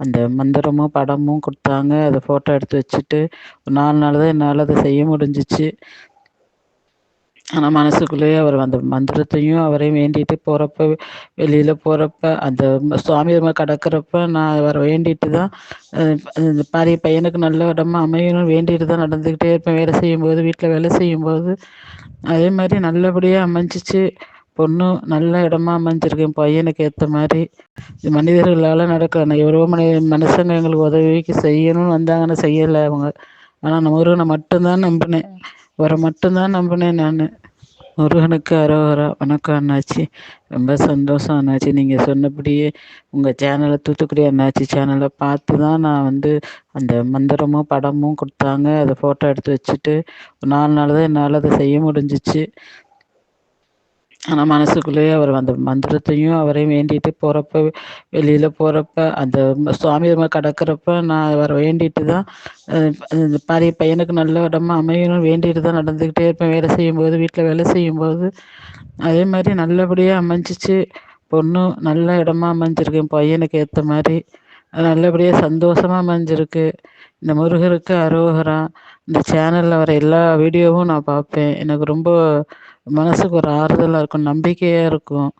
அந்த மந்திரமும் படமும் கொடுத்தாங்க. அதை ஃபோட்டோ எடுத்து வச்சுட்டு ஒரு நாலு நாள் தான் என்னால் அதை செய்ய முடிஞ்சிச்சு. ஆனால் மனசுக்குள்ளேயே அவர் அந்த மந்திரத்தையும் அவரையும் வேண்டிட்டு போகிறப்ப வெளியில் போகிறப்ப அந்த சுவாமி கடக்கிறப்ப நான் அவரை வேண்டிட்டு தான் இந்த பாரிய பையனுக்கு நல்ல இடமா அமையணும் வேண்டிட்டு தான் நடந்துக்கிட்டே இருப்பேன். வேலை செய்யும்போது வீட்டில் வேலை செய்யும்போது. அதே மாதிரி நல்லபடியாக அமைஞ்சிச்சு. பொண்ணும் நல்ல இடமா அமைஞ்சிருக்கு என் பையனுக்கு ஏற்ற மாதிரி. மனிதர்களால் நடக்க எவ்வளோ மனி மனுஷங்க எங்களுக்கு உதவிக்கு செய்யணும்னு வந்தாங்கன்னு செய்யலை அவங்க. ஆனால் நான் முருகனை மட்டும்தான் நம்பினேன். வர மட்டும்தான் நம்பினேன் நான். முருகனுக்கு அரோகரா. வணக்கம் அண்ணாச்சி. ரொம்ப சந்தோஷம் அண்ணாச்சி. நீங்கள் சொன்னபடியே உங்கள் சேனலை தூத்துக்குடி அண்ணாச்சி சேனலை பார்த்து தான் நான் வந்து அந்த மந்திரமும் படமும் கொடுத்தாங்க. அதை ஃபோட்டோ எடுத்து வச்சுட்டு ஒரு நாலு நாள் தான் என்னால் அதை செய்ய முடிஞ்சிச்சு. ஆனால் மனசுக்குள்ளேயே அவர் அந்த மந்திரத்தையும் அவரையும் வேண்டிட்டு போகிறப்ப வெளியில் போகிறப்ப அந்த சுவாமி கடக்கிறப்ப நான் அவரை வேண்டிட்டு தான் இந்த மாதிரி பையனுக்கு நல்ல இடமா அமையணும் வேண்டிட்டு தான் நடந்துக்கிட்டே இருப்பேன். வேலை செய்யும்போது வீட்டில் வேலை செய்யும்போது அதே மாதிரி நல்லபடியாக அமைஞ்சிச்சு. பொண்ணு நல்ல இடமா அமைஞ்சிருக்கு. என் பையனுக்கு ஏற்ற மாதிரி நல்லபடியாக சந்தோஷமாக அமைஞ்சிருக்கு. இந்த முருகருக்கு அரோகரா. இந்த சேனலில் வர எல்லா வீடியோவும் நான் பார்ப்பேன். எனக்கு ரொம்ப மனசுக்கு ஒரு ஆறுதலாக இருக்கும் நம்பிக்கையாக இருக்கும்.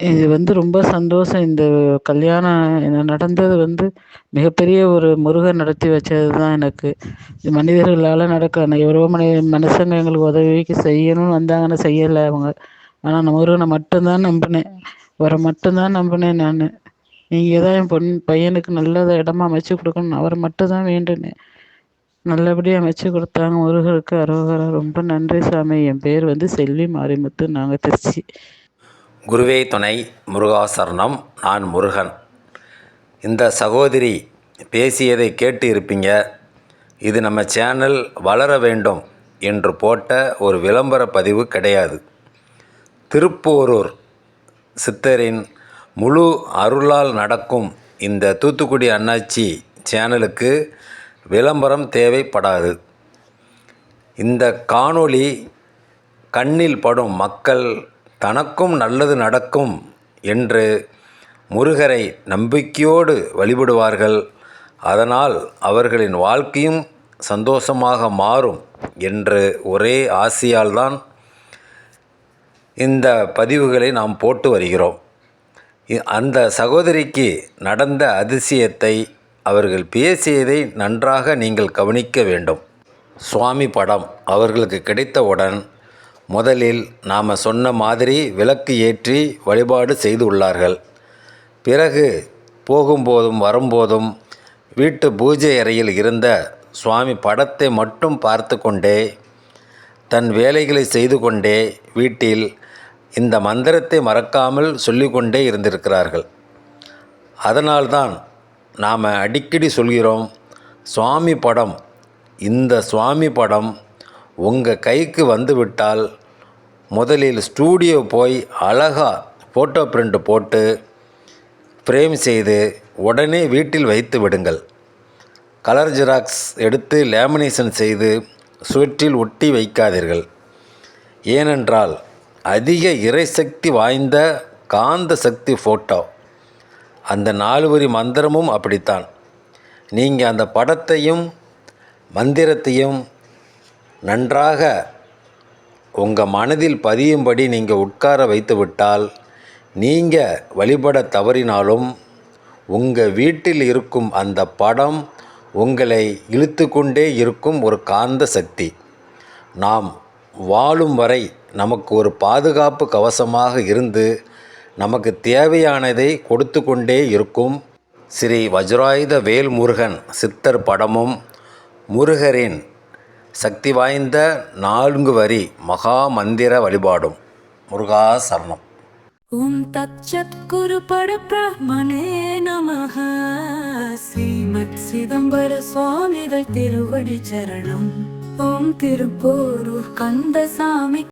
இது வந்து ரொம்ப சந்தோஷம். இந்த கல்யாணம் நடந்தது வந்து மிகப்பெரிய ஒரு முருகன் நடத்தி வச்சது தான் எனக்கு. இது மனிதர்களால் நடக்க எவ்வளோ மனி மனுஷங்க எங்களுக்கு உதவிக்கு செய்யணும்னு வந்தாங்கன்னு செய்யலை அவங்க. ஆனால் நான் முருகனை மட்டும்தான் நம்பினேன். அவரை மட்டும்தான் நம்பினேன் நான். நீங்கள் தான் என் பொன் பையனுக்கு நல்ல இடமா அமைச்சு கொடுக்கணும் அவரை மட்டும்தான் வேண்டினேன். நல்லபடியாக அமைச்சு கொடுத்தாங்க. முருகருக்கு அரோகரா ரொம்ப நன்றி சாமி. என் பேர் வந்து செல்வி மாரிமுத்து. நாங்கள் திருச்சி. குருவே துணை முருகாசரணம் நான் முருகன். இந்த சகோதரி பேசியதை கேட்டு இருப்பீங்க. இது நம்ம சேனல் வளர வேண்டும் என்று போட்ட ஒரு விளம்பர பதிவு கிடையாது. திருப்போரூர் சித்தரின் முழு அருளால் நடக்கும் இந்த தூத்துக்குடி அண்ணாச்சி சேனலுக்கு விளம்பரம் தேவைப்படாது. இந்த காணொளி கண்ணில் படும் மக்கள் தனக்கும் நல்லது நடக்கும் என்று முருகரை நம்பிக்கையோடு வழிபடுவார்கள். அதனால் அவர்களின் வாழ்க்கையும் சந்தோஷமாக மாறும் என்று ஒரே ஆசையால் தான் இந்த பதிவுகளை நாம் போட்டு வருகிறோம். அந்த சகோதரிக்கு நடந்த அதிசயத்தை அவர்கள் பேசியதை நன்றாக நீங்கள் கவனிக்க வேண்டும். சுவாமி படம் அவர்களுக்கு கிடைத்தவுடன் முதலில் நாம் சொன்ன மாதிரி விளக்கு ஏற்றி வழிபாடு செய்து உள்ளார்கள் பிறகு போகும்போதும் வரும்போதும் வீட்டு பூஜை அறையில் இருந்த சுவாமி படத்தை மட்டும் பார்த்து கொண்டே தன் வேலைகளை செய்து கொண்டே வீட்டில் இந்த மந்திரத்தை மறக்காமல் சொல்லிக்கொண்டே இருந்திருக்கிறார்கள். அதனால்தான் நாம் அடிக்கடி சொல்கிறோம் சுவாமி படம் இந்த சுவாமி படம் உங்கள் கைக்கு வந்துவிட்டால் முதலில் ஸ்டூடியோ போய் அழகாக ஃபோட்டோ பிரிண்ட் போட்டு ஃப்ரேம் செய்து உடனே வீட்டில் வைத்து விடுங்கள். கலர் ஜெராக்ஸ் எடுத்து லேமினேஷன் செய்து சுவற்றில் ஒட்டி வைக்காதீர்கள். ஏனென்றால் அதிக இறைசக்தி வாய்ந்த காந்த சக்தி ஃபோட்டோ. அந்த நாலு வரி மந்திரமும் அப்படித்தான். நீங்கள் அந்த படத்தையும் மந்திரத்தையும் நன்றாக உங்கள் மனதில் பதியும்படி நீங்கள் உட்கார வைத்துவிட்டால் நீங்கள் வழிபட தவறினாலும் உங்கள் வீட்டில் இருக்கும் அந்த படம் உங்களை இழுத்து கொண்டே இருக்கும் ஒரு காந்த சக்தி. நாம் வாழும் வரை நமக்கு ஒரு பாதுகாப்பு கவசமாக இருந்து நமக்கு தேவையானதை கொடுத்து கொண்டே இருக்கும் ஸ்ரீ வஜ்ராயுத வேல்முருகன் சித்தர் படமும் முருகரின் சக்தி வாய்ந்த நான்கு வரி மகா மந்திர வழிபாடும். முருகா சரணம். ஓம் தத் சத்குரு பட பிரம்மணே நமக ஸ்ரீமத் சிதம்பர சுவாமிகள் திருவடி சரணம். ஓம் திருப்போரூர் கந்தசாமி